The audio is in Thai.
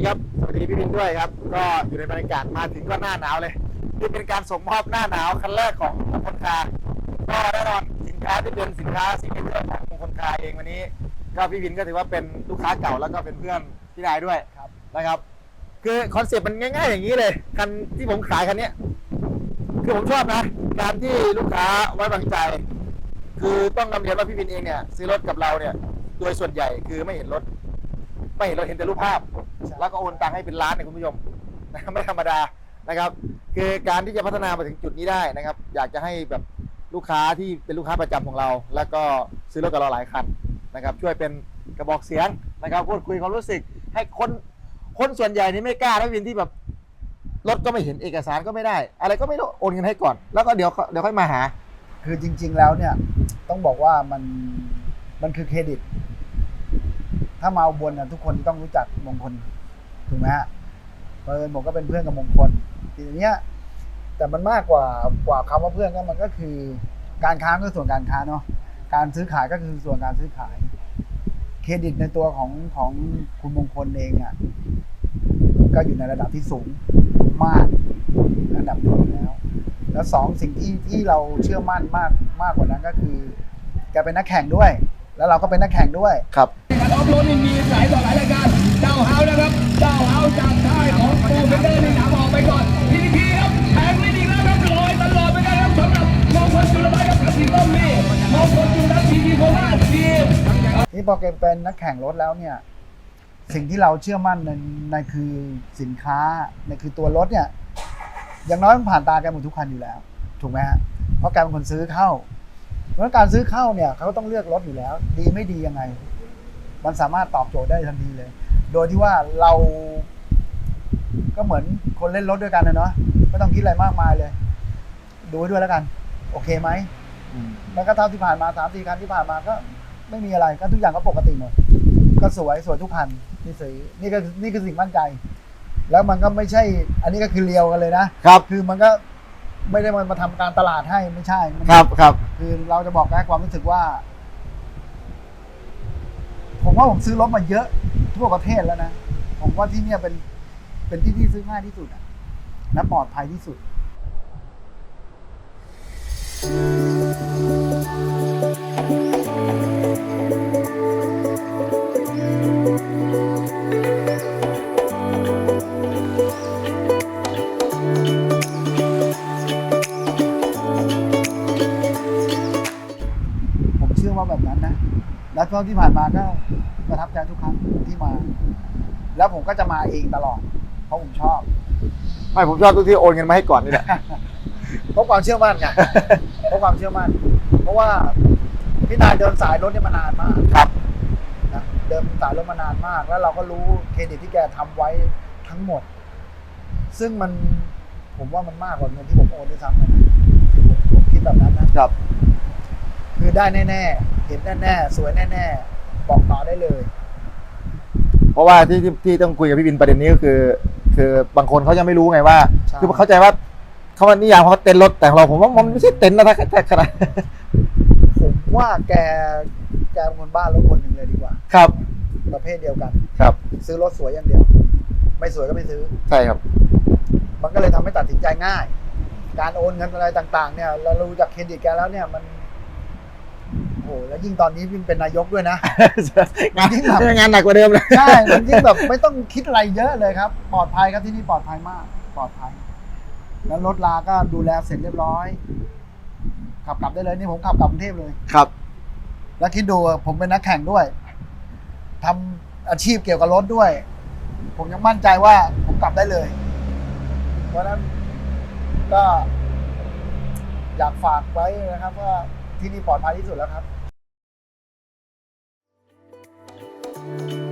ดีครับ สวัสดีพี่บินด้วยครับ ก็อยู่ในบรรยากาศมาถึงก็หน้าหนาวเลย นี่เป็นการส่งมอบหน้าหนาวคันแรกของมงคลคาก็แน่นอนสินค้าที่เป็นสินค้าสิ่งที่เรื่องของมงคลคาเองวันนี้ ก็พี่บินก็ถือว่าเป็นลูกค้าเก่าแล้วก็เป็นเพื่อนพี่นายด้วยนะครับ คือคอนเซ็ปต์มันง่าย ๆ อย่างนี้เลยคันที่ผมขายคันเนี้ยคือผมชอบนะการที่ลูกค้าไว้วางใจ คือต้องนำเรียนว่าพี่บินเองเนี่ยซื้อรถกับเราเนี่ยโดยส่วนใหญ่คือไม่เห็นรถไม่เห็นรถเห็นแต่รูปภาพ แล้วก็โอนตังค์ให้เป็นล้านเนี่ยคุณผู้ชมนะครับไม่ธรรมดานะครับ คือการที่จะพัฒนามาถึงจุดนี้ได้นะครับ อยากจะให้แบบลูกค้าที่เป็นลูกค้าประจำของเรา แล้วก็ซื้อรถกับเราหลายคันนะครับ ช่วยเป็นกระบอกเสียงนะครับพูดคุยความรู้สึก ให้คนคนส่วนใหญ่นี่ไม่กล้านะวินที่แบบรถก็ไม่เห็นเอกสารก็ไม่ได้ อะไรก็ไม่รู้โอนเงินให้ก่อน แล้วก็เดี๋ยวเดี๋ยวค่อยมาหา คือจริง ๆ แล้วเนี่ยต้องบอกว่ามันมันคือเครดิต ถ้ามาอุบลนะทุกคนต้องรู้จักมงคลถูกไหมฮะเพราะเอิญผมก็เป็นเพื่อนกับมงคลทีเนี้ยแต่มันมากกว่ากว่าคำว่าเพื่อนก็มันก็คือ การค้าก็ส่วนการค้าเนาะการซื้อขายก็คือส่วนการซื้อขาย เครดิตในตัวของของคุณมงคลเองอะก็อยู่ในระดับที่สูงมากระดับหนึ่งแล้ว แล้วสองสิ่งที่ที่เราเชื่อมั่นมากมากกว่านั้นก็คือแกเป็นนักแข่งด้วย แล้วเราก็เป็นนักแข่งด้วยครับ รออฟโรดนี่มีหลายต่อหลายรายการเจ้าเฮานะครับ เจ้าเฮาจากค่ายของโปรเฟนเดอร์ในถามออกไปก่อนทีนี้ทีครับแทงไม่ดีแล้วครับลอยตลอดไปได้ครับสำหรับมงคลจุลภัยครับกับสีส้มนี่มงคลจุลทีทีโคราชทีมนี่พอแกเป็นนักแข่งรถแล้วเนี่ยสิ่งที่เราเชื่อมั่นในในคือสินค้าในคือตัวรถเนี่ยอย่างน้อยมันผ่านตาแกหมดทุกคันอยู่แล้ว ถูกไหมฮะเพราะแกเป็นคนซื้อเข้าเพราะการซื้อเข้าเนี่ยเขาก็ต้องเลือกรถอยู่แล้ว ดีไม่ดียังไง มันสามารถตอบโจทย์ได้ทันทีเลย โดยที่ว่าเรา ก็เหมือนคนเล่นรถด้วยกันนะเนาะไม่ต้องคิดอะไรมากมายเลย ดูไว้ด้วยแล้วกัน โอเคไหมแล้วก็เท่าที่ผ่านมาสามสี่คันที่ผ่านมาก็ ไม่มีอะไรก็ทุกอย่างก็ปกติหมด ก็สวยสวยทุกคันนี่สีนี่ก็นี่คือสิ่งมั่นใจ แล้วมันก็ไม่ใช่ อันนี้ก็คือเรียวกันเลยนะครับคือมันก็ไม่ได้มันมาทำการตลาดให้ไม่ใช่มันครับครับ คือเราจะบอกแค่ความรู้สึกว่า ผมว่าผมซื้อรถมาเยอะทั่วประเทศแล้วนะ ผมว่าที่เนี่ยเป็นเป็นที่ที่ซื้อง่ายที่สุดอะและปลอดภัยที่สุดผม แล้วช่วงที่ผ่านมาก็ประทับใจทุกครั้งที่มา แล้วผมก็จะมาเองตลอด เพราะผมชอบ ไม่ผมชอบทุกที่โอนเงินมาให้ก่อนนี่แหละ เพราะความเชื่อมั่นไงเพราะความเชื่อมั่น เพราะว่าพี่นายเดินสายรถเนี่ยมานานมากครับนะเดินสายรถมานานมาก แล้วเราก็รู้เครดิตที่แกทำไว้ทั้งหมด ซึ่งมันผมว่ามันมากกว่าเงินที่ผมโอนด้วยซ้ำนะที่ผมผมคิดแบบนั้นนะครับ คือได้แน่ๆ เห็นแน่ๆ สวยแน่ๆ บอกต่อได้เลย เพราะว่าที่ที่ที่ต้องคุยกับพี่บินประเด็นนี้ก็คือ คือบางคนเขายังไม่รู้ไงว่า ใช่ คือเข้าใจว่าเขาว่านิยามเขาเต็นท์รถแต่ของเราผมว่ามันไม่ใช่เต็นท์นะถ้าถ้าขนาดผมว่าแกแกเป็นคนบ้านรถคนหนึ่งเลยดีกว่า ครับประเภทเดียวกัน ครับซื้อรถสวยอย่างเดียว ไม่สวยก็ไม่ซื้อ ใช่ครับ มันก็เลยทำให้ตัดสินใจง่าย การโอนเงินอะไรต่าง ๆ เนี่ย เรารู้จากเครดิตแกแล้วเนี่ย มันโอ้โหแล้วยิ่งตอนนี้ยิ่งเป็นนายกด้วยนะ งานยิ่งแบบงานหนักกว่าเดิมเลยใช่มันยิ่งแบบไม่ต้องคิดอะไรเยอะเลยครับ ปลอดภัยครับที่นี่ปลอดภัยมาก ปลอดภัย แล้วรถลาก็ดูแลเสร็จเรียบร้อย ขับกลับได้เลยนี่ผมขับกลับกรุงเทพเลยครับ แล้วคิดดูผมเป็นนักแข่งด้วยทำอาชีพเกี่ยวกับรถด้วย ผมยังมั่นใจว่าผมกลับได้เลย เพราะฉะนั้นก็อยากฝากไว้นะครับว่าที่นี่ปลอดภัยที่สุดแล้วครับ you